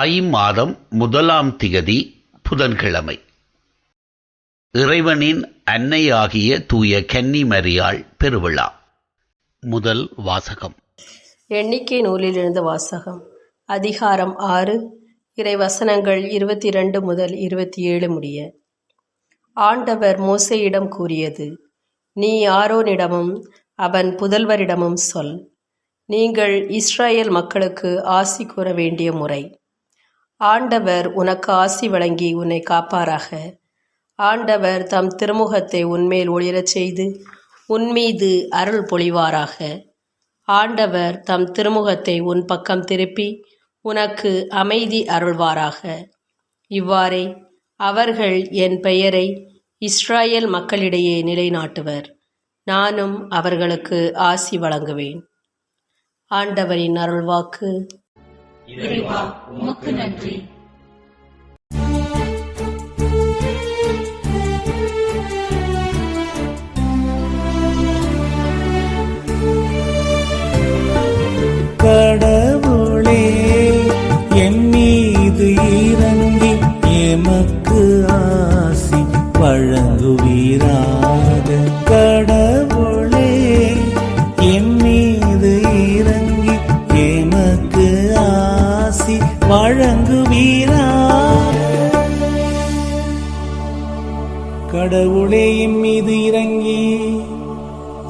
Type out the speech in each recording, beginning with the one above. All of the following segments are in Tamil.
தை மாதம் முதலாம் திகதி புதன்கிழமை. இறைவனின் அன்னையாகிய தூய கன்னிமரியாள் பெருவிழா. முதல் வாசகம். எண்ணிக்கை நூலிலிருந்து வாசகம். அதிகாரம் ஆறு இறை வசனங்கள் இருபத்தி இரண்டு முதல் இருபத்தி ஏழு முடிய. ஆண்டவர் மோசையிடம் கூறியது நீ ஆரோனிடமும் அவன் புதல்வரிடமும் சொல். நீங்கள் இஸ்ரேல் மக்களுக்கு ஆசி கூற வேண்டிய முறை. ஆண்டவர் உனக்கு ஆசி வழங்கி உன்னை காப்பாராக. ஆண்டவர் தம் திருமுகத்தை உன்மேல் ஒளிரச் செய்து உன்மீது அருள் பொழிவாராக. ஆண்டவர் தம் திருமுகத்தை உன் பக்கம் திருப்பி உனக்கு அமைதி அருள்வாராக. இவ்வாறே அவர்கள் என் பெயரை இஸ்ராயேல் மக்களிடையே நிலைநாட்டுவர். நானும் அவர்களுக்கு ஆசி வழங்குவேன். ஆண்டவரின் அருள்வாக்கு கடவுளே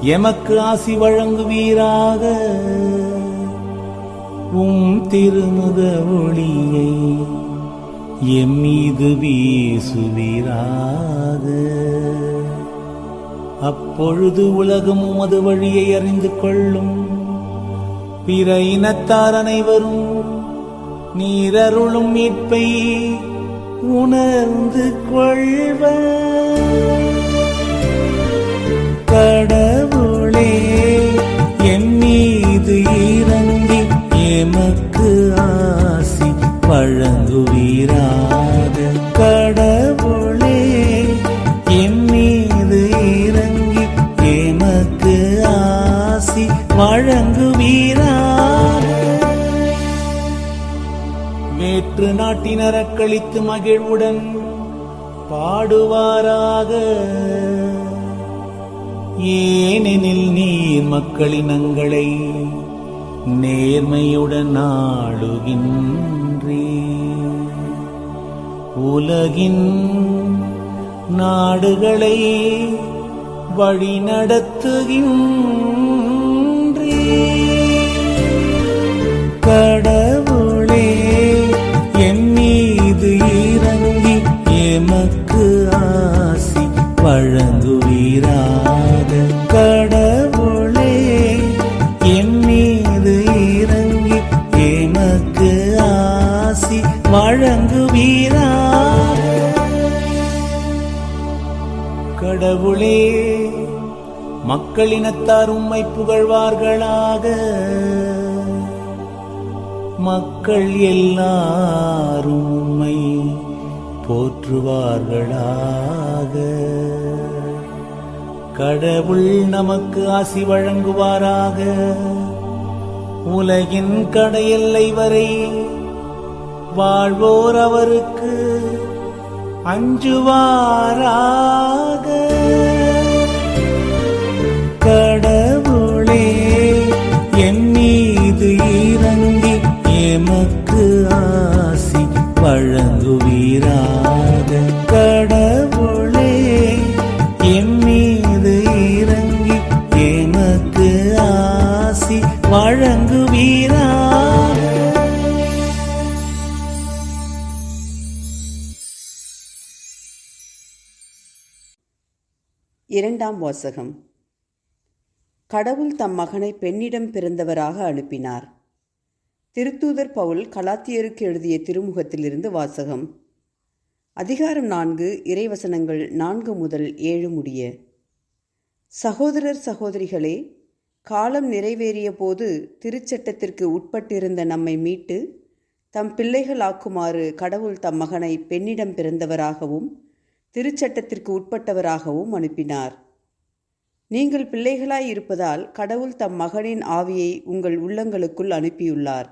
எமக்கு ஆசி வழங்குவீராக. உம் திருமுக ஒளியை எம் மீது வீசுவீராக. அப்பொழுது உலகம் உமது வழியை அறிந்து கொள்ளும். பிற இனத்தார் அனைவரும் நீரருளும் மீட்பை உணர்ந்து கொள்வர். வழங்குவீராக கடவுளே என் மீது இறங்கி எமக்கு ஆசி வழங்குவீராக. வேற்று நாட்டினர் அக்களித்து மகிழ்வுடன் பாடுவாராக. ஏனெனில் நீர் மக்களினங்களை நேர்மையுடன் ஆளுகின்ற நன்றி உலகின் நாடுகளை வழிநடத்துகின்றே. கடல் மக்களினத்தார் உம்மை புகழ்வார்களாக. மக்கள் எல்லாரும் உம்மை போற்றுவார்களாக. கடவுள் நமக்கு ஆசி வழங்குவாராக. உலகின் கடையெல்லை வரை வாழ்வோர் அவருக்கு அஞ்சுவாராக. இரண்டாம் வாசகம். கடவுள் தம் மகனை பெண்ணிடம் பிறந்தவராக அனுப்பினார். திருத்தூதர் பவுல் கலாத்தியருக்கு எழுதிய திருமுகத்திலிருந்து வாசகம். அதிகாரம் நான்கு இறைவசனங்கள் நான்கு முதல் ஏழு முடிய. சகோதரர் சகோதரிகளே காலம் நிறைவேறிய போது திருச்சட்டத்திற்கு உட்பட்டிருந்த நம்மை மீட்டு தம் பிள்ளைகளாக்குமாறு கடவுள் தம் மகனை பெண்ணிடம் பிறந்தவராகவும் திருச்சட்டத்திற்கு உட்பட்டவராகவும் அனுப்பினார். நீங்கள் பிள்ளைகளாய் இருப்பதால் கடவுள் தம் மகனின் ஆவியை உங்கள் உள்ளங்களுக்குள் அனுப்பியுள்ளார்.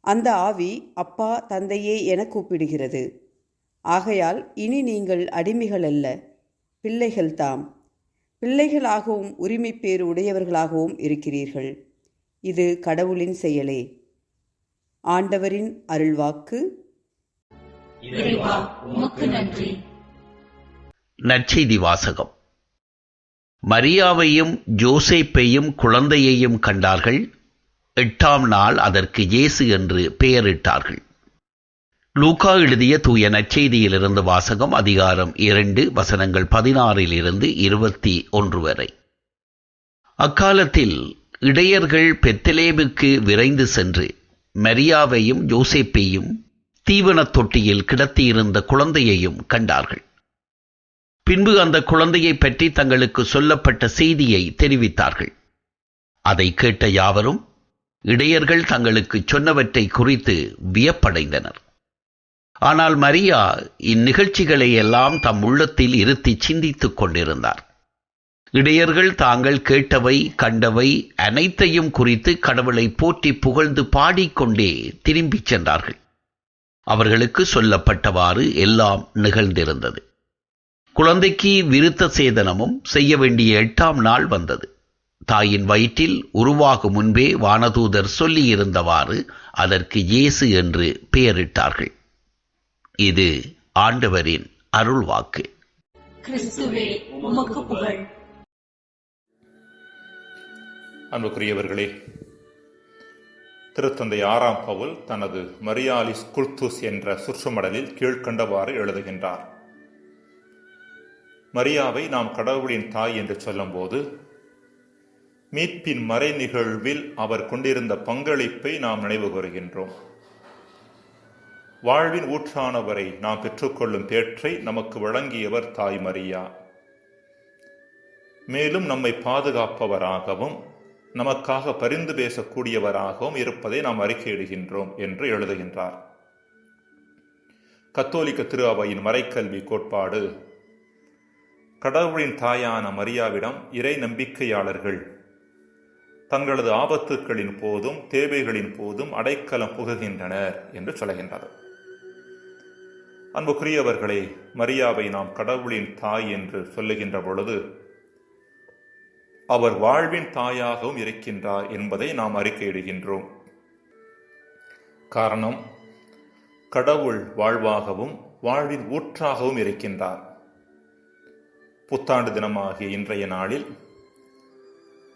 அந்த ஆவி அப்பா தந்தையே என கூப்பிடுகிறது. ஆகையால் இனி நீங்கள் அடிமைகள் அல்ல பிள்ளைகள் தாம். பிள்ளைகளாகவும் உரிமை பேறு உடையவர்களாகவும் இருக்கிறீர்கள். இது கடவுளின் செயலே. ஆண்டவரின் அருள்வாக்கு. நற்செய்தி வாசகம். மரியாவையும் ஜோசேப்பையும் குழந்தையையும் கண்டார்கள். எட்டாம் நாள் அதற்கு இயேசு என்று பெயரிட்டார்கள். லூகா எழுதிய தூய நற்செய்தியிலிருந்து வாசகம் அதிகாரம் இரண்டு வசனங்கள் பதினாறில் இருந்து இருபத்தி ஒன்று வரை. அக்காலத்தில் இடையர்கள் பெத்தலேமுக்கு விரைந்து சென்று மரியாவையும் ஜோசேப்பையும் தீவனத் தொட்டியில் கிடத்தியிருந்த குழந்தையையும் கண்டார்கள். பின்பு அந்த குழந்தையை பற்றி தங்களுக்கு சொல்லப்பட்ட செய்தியை தெரிவித்தார்கள். அதை கேட்ட யாவரும் இடையர்கள் தங்களுக்கு சொன்னவற்றை குறித்து வியப்படைந்தனர். ஆனால் மரியா இந்நிகழ்ச்சிகளை எல்லாம் தம் உள்ளத்தில் இருத்தி சிந்தித்துக் கொண்டிருந்தார். இடையர்கள் தாங்கள் கேட்டவை கண்டவை அனைத்தையும் குறித்து கடவுளை போற்றி புகழ்ந்து பாடிக்கொண்டே திரும்பிச் சென்றார்கள். அவர்களுக்கு சொல்லப்பட்டவாறு எல்லாம் நிகழ்ந்திருந்தது. குழந்தைக்கு விருத்த சேதனமும் செய்ய வேண்டிய எட்டாம் நாள் வந்தது. தாயின் வயிற்றில் உருவாகும் முன்பே வானதூதர் சொல்லியிருந்தவாறு அதற்கு இயேசு என்று பெயரிட்டார்கள். இது ஆண்டவரின் அருள்வாக்கு. கிறிஸ்துவே உமக்கு புகழ். அன்புக்குரியவர்களே திருத்தந்தை ஆறாம் பவுல் தனது மரியாலிஸ் குல்துஸ் என்ற சுற்றுமடலில் கீழ்க்கண்டவாறு எழுதுகின்றார். மரியாவை நாம் கடவுளின் தாய் என்று சொல்லும்போது மீட்பின் மறை நிகழ்வில் அவர் கொண்டிருந்த பங்களிப்பை நாம் நினைவு கூறுகின்றோம். வாழ்வின் ஊற்றானவரை நாம் பெற்றுக்கொள்ளும் பேற்றை நமக்கு வழங்கியவர் தாய் மரியா. மேலும் நம்மை பாதுகாப்பவராகவும் நமக்காக பரிந்து பேசக்கூடியவராகவும் இருப்பதை நாம் அறிக்கையிடுகின்றோம் என்று எழுதுகின்றார். கத்தோலிக்க திரு அவையின் மறைக்கல்வி கோட்பாடு கடவுளின் தாயான மரியாவிடம் இறை நம்பிக்கையாளர்கள். தங்களது ஆபத்துக்களின் போதும் தேவைகளின் போதும் அடைக்கலம் புகுகின்றனர் என்று சொல்கின்றது. அன்புக்குரியவர்களே மரியாவை நாம் கடவுளின் தாய் என்று சொல்லுகின்ற பொழுது அவர் வாழ்வின் தாயாகவும் இருக்கின்றார் என்பதை நாம் அறிக்கையிடுகின்றோம். காரணம் கடவுள் வாழ்வாகவும் வாழ்வின் ஊற்றாகவும் இருக்கின்றார். புத்தாண்டு தினமாகிய இன்றைய நாளில்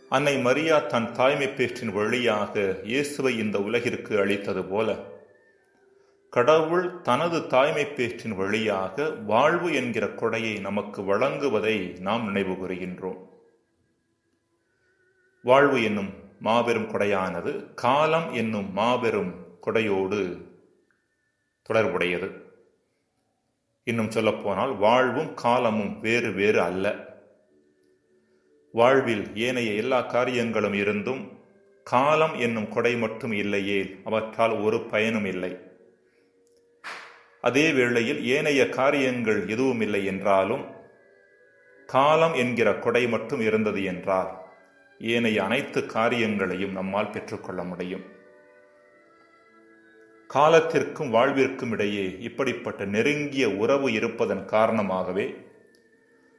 அன்னை மரியா தன் தாய்மை பேற்றின் வழியாக இயேசுவை இந்த உலகிற்கு அளித்தது போல கடவுள் தனது தாய்மை பேற்றின் வழியாக வாழ்வு என்கிற கொடையை நமக்கு வழங்குவதை நாம் நினைவு கூறுகின்றோம். வாழ்வு என்னும் மாபெரும் கொடையானது காலம் என்னும் மாபெரும் கொடையோடு தொடர்புடையது. இன்னும் சொல்லப்போனால் வாழ்வும் காலமும் வேறு வேறு அல்ல. வாழ்வில் ஏனைய எல்லா காரியங்களும் இருந்தும் காலம் என்னும் கொடை மட்டும் இல்லையே அவற்றால் ஒரு பயனும் இல்லை. அதே வேளையில் ஏனைய காரியங்கள் எதுவும் இல்லை என்றாலும் காலம் என்கிற கொடை மட்டும் இருந்தது என்றால் ஏனைய அனைத்து காரியங்களையும் நம்மால் பெற்றுக்கொள்ள முடியும். காலத்திற்கும் வாழ்விற்கும் இடையே இப்படிப்பட்ட நெருங்கிய உறவு இருப்பதன் காரணமாகவே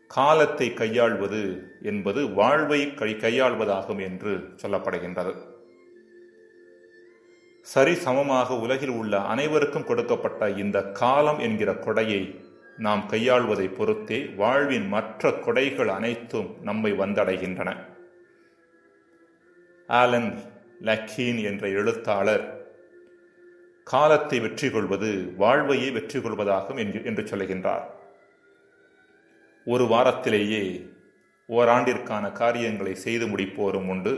காலத்தை கையாள்வது என்பது வாழ்வை கை கையாள்வதாகும் என்று சொல்லப்படுகின்றது. சரி சமமாக உலகில் உள்ள அனைவருக்கும் கொடுக்கப்பட்ட இந்த காலம் என்கிற கொடையை நாம் கையாள்வதை பொறுத்தே வாழ்வின் மற்ற கொடைகள் அனைத்தும் நம்மை வந்தடைகின்றன. ஆலன் லக்கீன் என்ற எழுத்தாளர் காலத்தை வெற்றி கொள்வது வாழ்வையே வெற்றி கொள்வதாகும் என்று சொல்லுகின்றார். ஒரு வாரத்திலேயே ஓராண்டிற்கான காரியங்களை செய்து முடிப்போரும் உண்டு.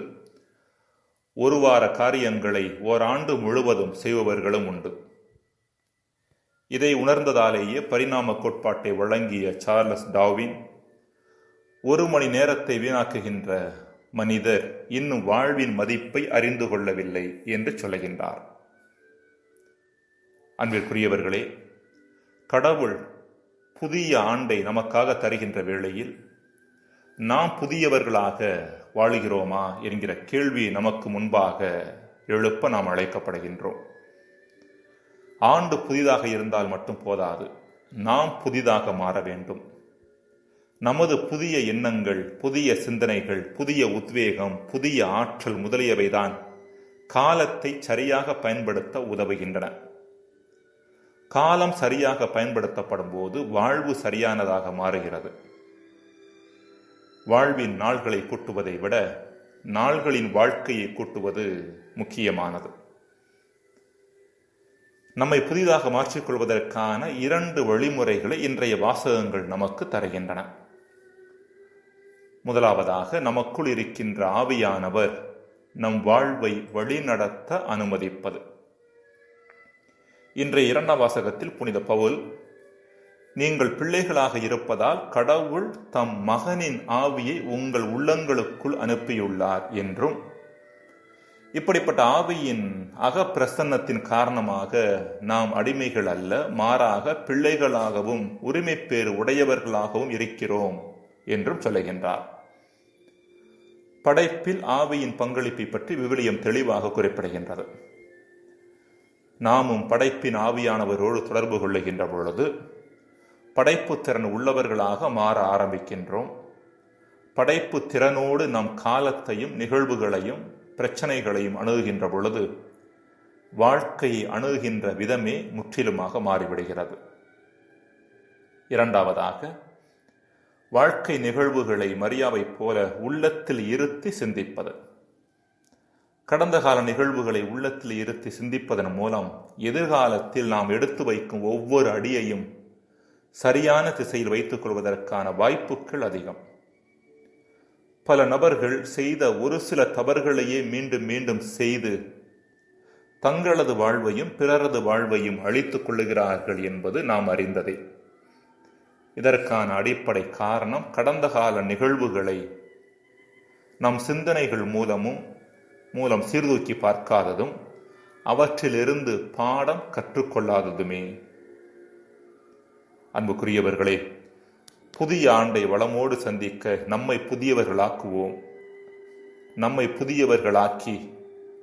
ஒரு வார காரியங்களை ஓராண்டு முழுவதும் செய்பவர்களும் உண்டு. இதை உணர்ந்ததாலேயே பரிணாம கோட்பாட்டை வழங்கிய சார்லஸ் டாவின் ஒரு மணி நேரத்தை வீணாக்குகின்ற மனிதர் இன்னும் வாழ்வின் மதிப்பை அறிந்து கொள்ளவில்லை என்று சொல்லுகின்றார். அன்பிற்குரியவர்களே கடவுள் புதிய ஆண்டை நமக்காக தருகின்ற வேளையில் நாம் புதியவர்களாக வாழுகிறோமா என்கிற கேள்வி நமக்கு முன்பாக எழுப்ப நாம் அழைக்கப்படுகின்றோம். ஆண்டு புதிதாக இருந்தால் மட்டும் போதாது நாம் புதிதாக மாற வேண்டும். நமது புதிய எண்ணங்கள் புதிய சிந்தனைகள் புதிய உத்வேகம் புதிய ஆற்றல் முதலியவைதான் காலத்தை சரியாக பயன்படுத்த உதவுகின்றன. காலம் சரியாக பயன்படுத்தப்படும் போது வாழ்வு சரியானதாக மாறுகிறது. வாழ்வின் நாள்களை கூட்டுவதை விட நாள்களின் வாழ்க்கையை கூட்டுவது முக்கியமானது. நம்மை புதிதாக மாற்றிக்கொள்வதற்கான இரண்டு வழிமுறைகளை இன்றைய வாசகங்கள் நமக்கு தருகின்றன. முதலாவதாக நமக்குள் இருக்கின்ற ஆவியானவர் நம் வாழ்வை வழிநடத்த அனுமதிப்பது. இன்றைய இரண்டாம் வாசகத்தில் புனித பவுல் நீங்கள் பிள்ளைகளாக இருப்பதால் கடவுள் தம் மகனின் ஆவியை உங்கள் உள்ளங்களுக்குள் அனுப்பியுள்ளார் என்றும் இப்படிப்பட்ட ஆவியின் அகப்பிரசன்னத்தின் காரணமாக நாம் அடிமைகள் அல்ல மாறாக பிள்ளைகளாகவும் உரிமைப்பேறு உடையவர்களாகவும் இருக்கிறோம் என்றும் சொல்லுகின்றார். படைப்பில் ஆவியின் பங்களிப்பை பற்றி விவிலியம் தெளிவாக குறிப்பிடுகின்றது. நாமும் படைப்பின் ஆவியானவரோடு தொடர்பு கொள்ளுகின்ற பொழுது படைப்பு திறன் உள்ளவர்களாக மாற ஆரம்பிக்கின்றோம். படைப்பு திறனோடு நம் காலத்தையும் நிகழ்வுகளையும் பிரச்சனைகளையும் அணுகுகின்ற பொழுது வாழ்க்கையை அணுகுகின்ற விதமே முற்றிலுமாக மாறிவிடுகிறது. இரண்டாவதாக வாழ்க்கை நிகழ்வுகளை மரியாவைப் போல உள்ளத்தில் இருத்தி சிந்திப்பது. கடந்த கால நிகழ்வுகளை உள்ளத்தில் இருத்தி சிந்திப்பதன் மூலம் எதிர்காலத்தில் நாம் எடுத்து வைக்கும் ஒவ்வொரு அடியையும் சரியான திசையில் வைத்துக் கொள்வதற்கான வாய்ப்புகள் அதிகம். பல நபர்கள் செய்த ஒரு சில தவறுகளையே மீண்டும் மீண்டும் செய்து தங்களது வாழ்வையும் பிறரது வாழ்வையும் அழித்துக் கொள்ளுகிறார்கள் என்பது நாம் அறிந்ததே. இதற்கான அடிப்படை காரணம் கடந்த கால நிகழ்வுகளை நம் சிந்தனைகள் மூலமும் மூலம் சீர்தூக்கி பார்க்காததும் அவற்றிலிருந்து பாடம் கற்றுக்கொள்ளாததுமே. அன்புக்குரியவர்களே புதிய ஆண்டை வளமோடு சந்திக்க நம்மை புதியவர்களாக்குவோம். நம்மை புதியவர்களாக்கி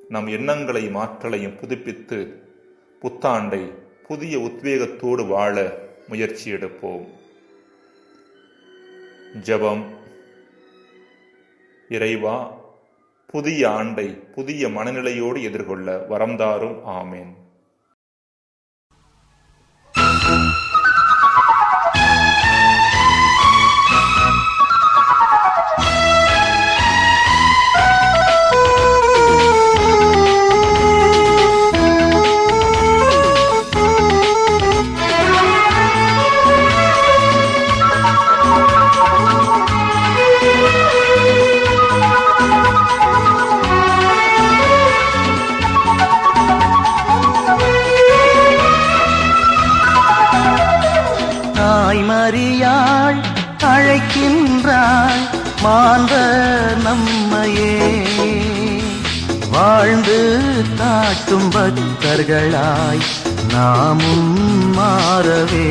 நம் எண்ணங்களையும் மாற்றலையும் புதுப்பித்து புத்தாண்டை புதிய உத்வேகத்தோடு வாழ முயற்சி எடுப்போம். ஜெபம் இறைவா புதிய ஆண்டை புதிய மனநிலையோடு எதிர்கொள்ள வரம்தாரும். ஆமேன். அறியாள் அழைக்கின்றாள் மாந்த நம்மையே. வாழ்ந்து காட்டும் பக்தர்களாய் நாமும் மாறவே.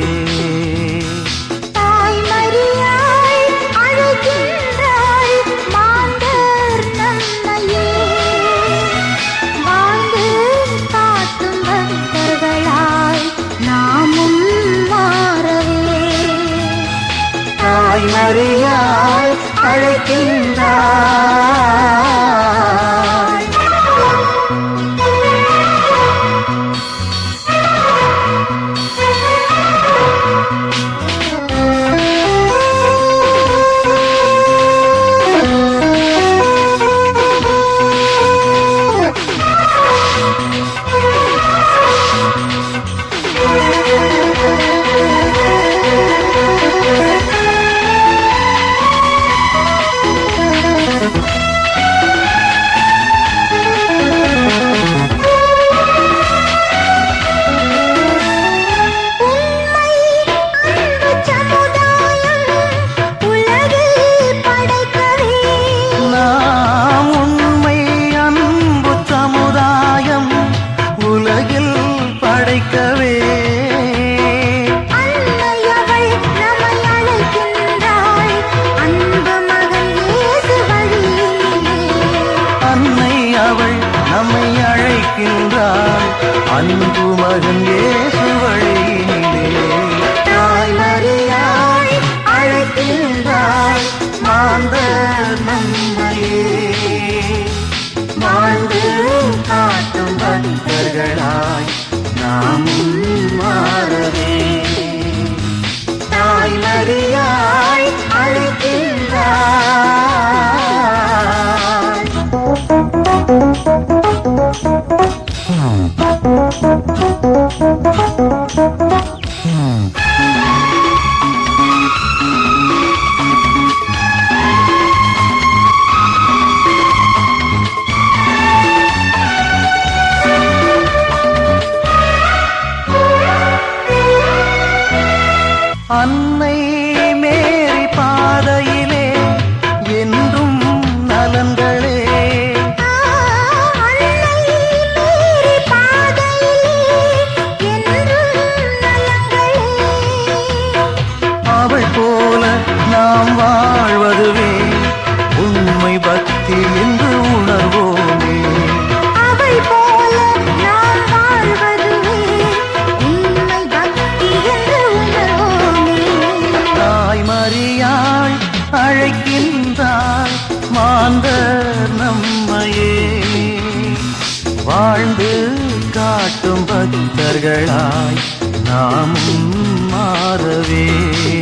தாய் மறியாய் அழைக்கின்றாய் நிற்கின்றான் அன்பு மகன் ஏசு வழியினிலே. தாய்மறையாய் அழைக்கின்றாய். மாந்த நன்மையே வாழ்ந்து காட்டும் பக்தர்களாய். நாம் மாறவே.